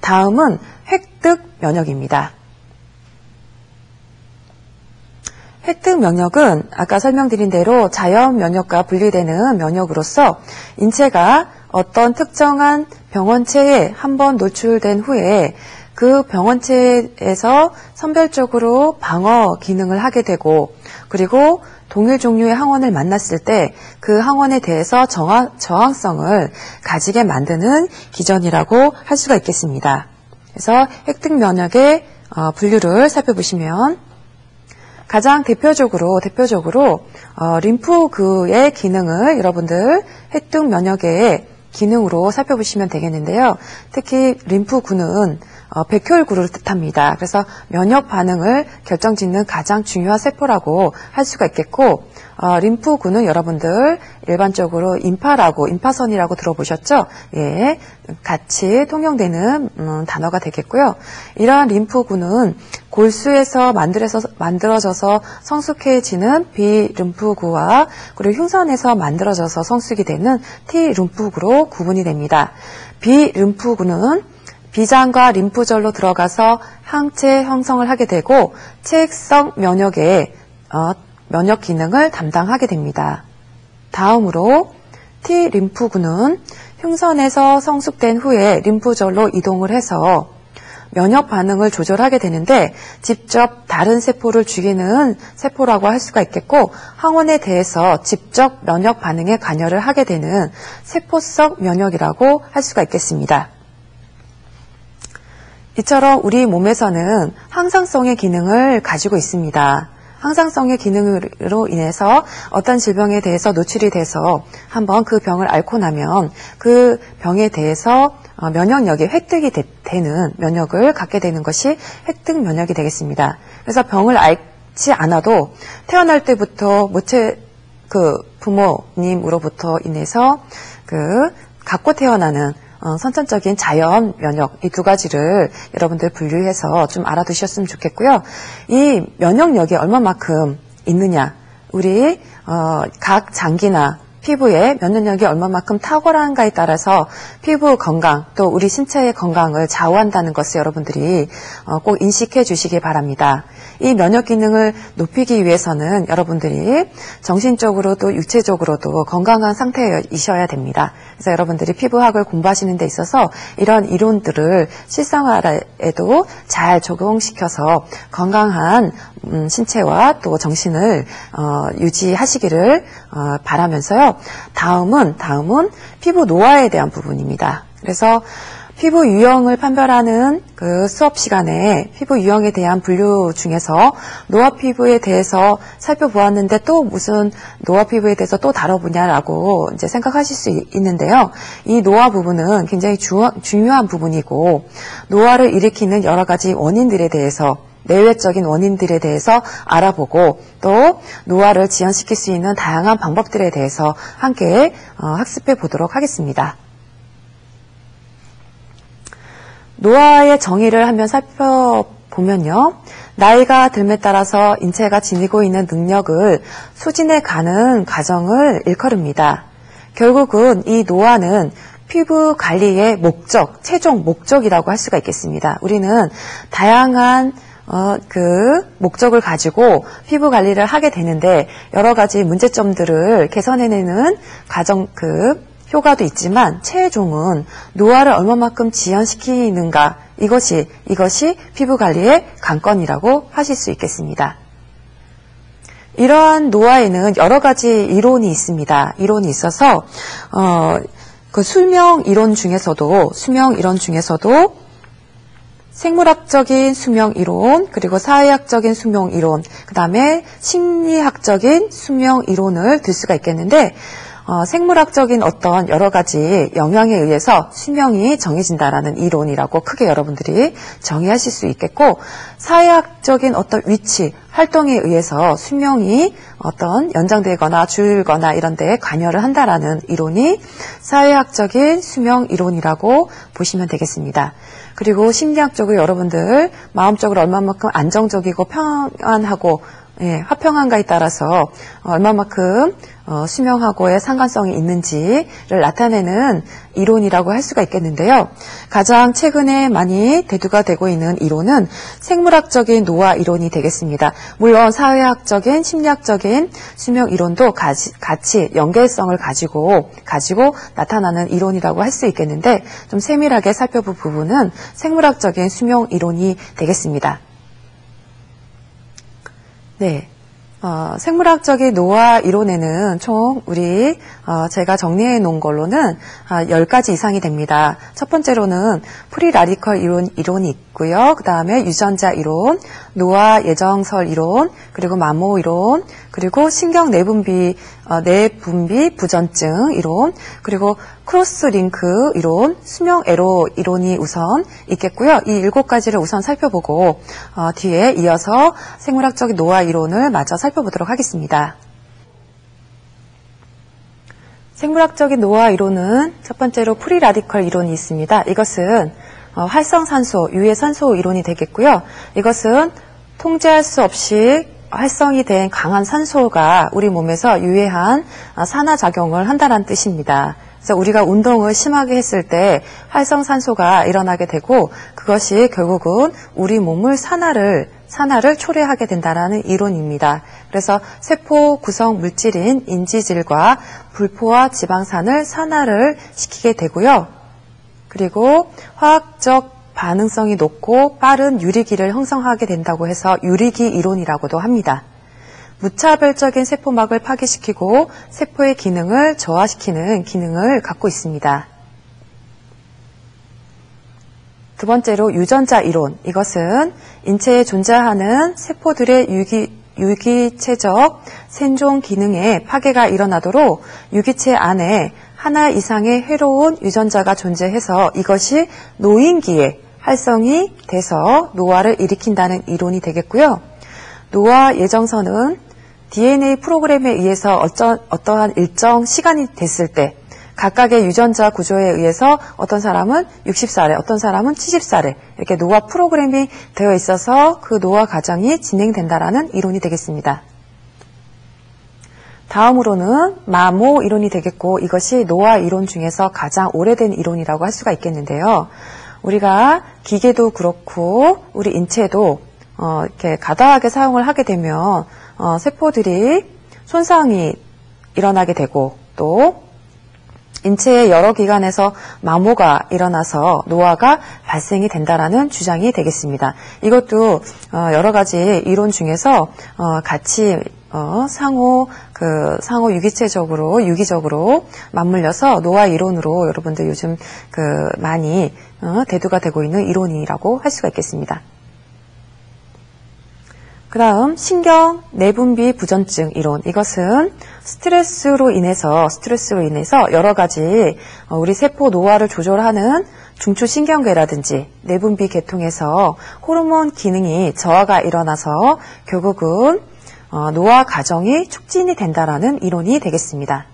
다음은 획득 면역입니다. 획득 면역은 아까 설명드린 대로 자연 면역과 분리되는 면역으로서 인체가 어떤 특정한 병원체에 한 번 노출된 후에 그 병원체에서 선별적으로 방어 기능을 하게 되고 그리고 동일 종류의 항원을 만났을 때 그 항원에 대해서 저항, 저항성을 가지게 만드는 기전이라고 할 수가 있겠습니다. 그래서 획득 면역의 어, 분류를 살펴보시면 가장 대표적으로 대표적으로 어, 림프구의 기능을 여러분들 획득 면역의 기능으로 살펴보시면 되겠는데요. 특히 림프구는 어, 백혈구를 뜻합니다. 그래서 면역 반응을 결정짓는 가장 중요한 세포라고 할 수가 있겠고 어, 림프구는 여러분들 일반적으로 인파라고 인파선이라고 들어보셨죠? 예, 같이 통용되는 음, 단어가 되겠고요. 이러한 림프구는 골수에서 만들어서, 만들어져서 성숙해지는 비림프구와 그리고 흉선에서 만들어져서 성숙이 되는 T림프구로 구분이 됩니다. 비림프구는 비장과 림프절로 들어가서 항체 형성을 하게 되고 체액성 면역의 어, 면역 기능을 담당하게 됩니다. 다음으로 T 림프구는 흉선에서 성숙된 후에 림프절로 이동을 해서 면역 반응을 조절하게 되는데 직접 다른 세포를 죽이는 세포라고 할 수가 있겠고 항원에 대해서 직접 면역 반응에 관여를 하게 되는 세포성 면역이라고 할 수가 있겠습니다. 이처럼 우리 몸에서는 항상성의 기능을 가지고 있습니다. 항상성의 기능으로 인해서 어떤 질병에 대해서 노출이 돼서 한번 그 병을 앓고 나면 그 병에 대해서 어, 면역력이 획득이 되, 는 면역을 갖게 되는 것이 획득 면역이 되겠습니다. 그래서 병을 앓지 않아도 태어날 때부터 모체 그 부모님으로부터 인해서 그 갖고 태어나는 어, 선천적인 자연 면역 이 두 가지를 여러분들 분류해서 좀 알아두셨으면 좋겠고요. 이 면역력이 얼마만큼 있느냐, 우리 어, 각 장기나 피부의 면역력이 얼마만큼 탁월한가에 따라서 피부 건강 또 우리 신체의 건강을 좌우한다는 것을 여러분들이 어, 꼭 인식해 주시기 바랍니다. 이 면역 기능을 높이기 위해서는 여러분들이 정신적으로 도 육체적으로도 건강한 상태이셔야 됩니다. 그래서 여러분들이 피부학을 공부하시는 데 있어서 이런 이론들을 실생활에도 잘 적용시켜서 건강한 음, 신체와 또 정신을 어, 유지하시기를 어, 바라면서요. 다음은 다음은 피부 노화에 대한 부분입니다. 그래서 피부 유형을 판별하는 그 수업 시간에 피부 유형에 대한 분류 중에서 노화 피부에 대해서 살펴보았는데 또 무슨 노화 피부에 대해서 또 다뤄보냐라고 이제 생각하실 수 있는데요. 이 노화 부분은 굉장히 주, 중요한 부분이고 노화를 일으키는 여러 가지 원인들에 대해서 내외적인 원인들에 대해서 알아보고 또 노화를 지연시킬 수 있는 다양한 방법들에 대해서 함께 어, 학습해 보도록 하겠습니다. 노화의 정의를 한번 살펴보면요. 나이가 듦에 따라서 인체가 지니고 있는 능력을 수진해 가는 과정을 일컬습니다. 결국은 이 노화는 피부 관리의 목적, 최종 목적이라고 할 수가 있겠습니다. 우리는 다양한 어, 그 목적을 가지고 피부 관리를 하게 되는데 여러 가지 문제점들을 개선해내는 과정 그 효과도 있지만 최종은 노화를 얼마만큼 지연시키는가 이것이 이것이 피부 관리의 관건이라고 하실 수 있겠습니다. 이러한 노화에는 여러 가지 이론이 있습니다. 이론이 있어서 어, 그 수명 이론 중에서도 수명 이론 중에서도 생물학적인 수명 이론, 그리고 사회학적인 수명 이론, 그 다음에 심리학적인 수명 이론을 들 수가 있겠는데, 어, 생물학적인 어떤 여러 가지 영향에 의해서 수명이 정해진다라는 이론이라고 크게 여러분들이 정의하실 수 있겠고 사회학적인 어떤 위치, 활동에 의해서 수명이 어떤 연장되거나 줄거나 이런 데에 관여를 한다라는 이론이 사회학적인 수명 이론이라고 보시면 되겠습니다. 그리고 심리학적으로 여러분들 마음적으로 얼마만큼 안정적이고 평안하고 예, 화평한가에 따라서 얼마만큼 어, 수명하고의 상관성이 있는지를 나타내는 이론이라고 할 수가 있겠는데요. 가장 최근에 많이 대두가 되고 있는 이론은 생물학적인 노화 이론이 되겠습니다. 물론 사회학적인 심리학적인 수명 이론도 같이, 같이 연결성을 가지고 가지고 나타나는 이론이라고 할 수 있겠는데 좀 세밀하게 살펴볼 부분은 생물학적인 수명 이론이 되겠습니다. 네. 어, 생물학적인 노화 이론에는 총 우리 어, 제가 정리해 놓은 걸로는 아, 10가지 이상이 됩니다. 첫 번째로는 프리라디컬 이론, 이론이 있고요. 그 다음에 유전자 이론, 노화 예정설 이론, 그리고 마모 이론, 그리고 신경 내분비, 어, 내분비 부전증 이론, 그리고 크로스 링크 이론, 수명 에로 이론이 우선 있겠고요. 이 일곱 가지를 우선 살펴보고 어, 뒤에 이어서 생물학적인 노화 이론을 마저 살펴보도록 하겠습니다. 생물학적인 노화 이론은 첫 번째로 프리라디컬 이론이 있습니다. 이것은 어, 활성산소, 유해산소 이론이 되겠고요. 이것은 통제할 수 없이 활성이 된 강한 산소가 우리 몸에서 유해한 어, 산화 작용을 한다는 뜻입니다. 그래서 우리가 운동을 심하게 했을 때 활성산소가 일어나게 되고 그것이 결국은 우리 몸을 산화를 산화를 초래하게 된다는 이론입니다. 그래서 세포 구성 물질인 인지질과 불포화 지방산을 산화를 시키게 되고요. 그리고 화학적 반응성이 높고 빠른 유리기를 형성하게 된다고 해서 유리기 이론이라고도 합니다. 무차별적인 세포막을 파괴시키고 세포의 기능을 저하시키는 기능을 갖고 있습니다. 두 번째로 유전자 이론. 이것은 인체에 존재하는 세포들의 유기, 유기체적 생존 기능에 파괴가 일어나도록 유기체 안에 하나 이상의 해로운 유전자가 존재해서 이것이 노인기에 활성이 돼서 노화를 일으킨다는 이론이 되겠고요. 노화 예정선은 DNA 프로그램에 의해서 어쩌, 어떠한 일정 시간이 됐을 때 각각의 유전자 구조에 의해서 어떤 사람은 60살에 어떤 사람은 70살에 이렇게 노화 프로그램이 되어 있어서 그 노화 과정이 진행된다라는 이론이 되겠습니다. 다음으로는 마모 이론이 되겠고 이것이 노화 이론 중에서 가장 오래된 이론이라고 할 수가 있겠는데요. 우리가 기계도 그렇고 우리 인체도 어, 이렇게 가다하게 사용을 하게 되면 어, 세포들이 손상이 일어나게 되고 또 인체의 여러 기관에서 마모가 일어나서 노화가 발생이 된다라는 주장이 되겠습니다. 이것도 어, 여러 가지 이론 중에서 어, 같이 어, 상호 그 상호 유기체적으로 유기적으로 맞물려서 노화 이론으로 여러분들 요즘 그 많이 대두가 되고 있는 이론이라고 할 수가 있겠습니다. 그 다음 신경 내분비 부전증 이론 이것은 스트레스로 인해서 스트레스로 인해서 여러 가지 어, 우리 세포 노화를 조절하는 중추신경계라든지 내분비 계통에서 호르몬 기능이 저하가 일어나서 결국은 어, 노화 과정이 촉진이 된다라는 이론이 되겠습니다.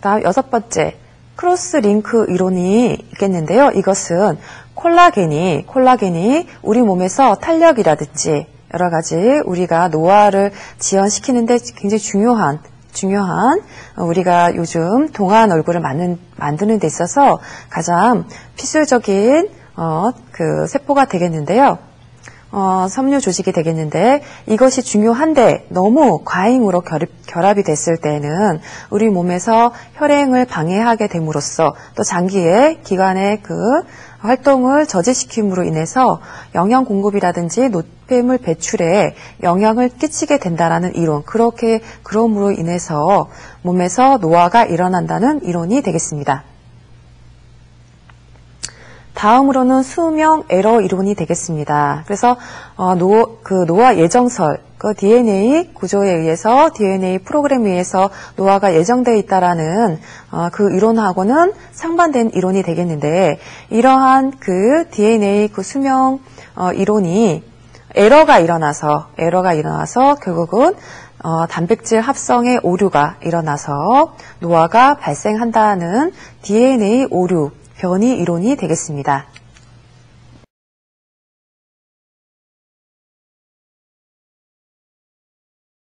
다음 여섯 번째 크로스 링크 이론이 있겠는데요. 이것은 콜라겐이 콜라겐이 우리 몸에서 탄력이라든지 여러 가지 우리가 노화를 지연시키는데 굉장히 중요한 중요한 우리가 요즘 동안 얼굴을 만든, 만드는 데 있어서 가장 필수적인 어, 그 세포가 되겠는데요. 어, 섬유 조직이 되겠는데 이것이 중요한데 너무 과잉으로 결합, 결합 이 됐을 때는 우리 몸에서 혈행을 방해하게 됨으로써 또 장기의 기관의 그 활동을 저지시킴으로 인해서 영양 공급이라든지 노폐물 배출에 영향을 끼치게 된다라는 이론 그렇게 그럼으로 인해서 몸에서 노화가 일어난다는 이론이 되겠습니다. 다음으로는 수명 에러 이론이 되겠습니다. 그래서 어, 노, 그 노화 예정설, 그 DNA 구조에 의해서 DNA 프로그램에 의해서 노화가 예정되어 있다라는 어, 그 이론하고는 상반된 이론이 되겠는데 이러한 그 DNA 그 수명 어, 이론이 에러가 일어나서 에러가 일어나서 결국은 어, 단백질 합성의 오류가 일어나서 노화가 발생한다는 DNA 오류 변이 이론이 되겠습니다.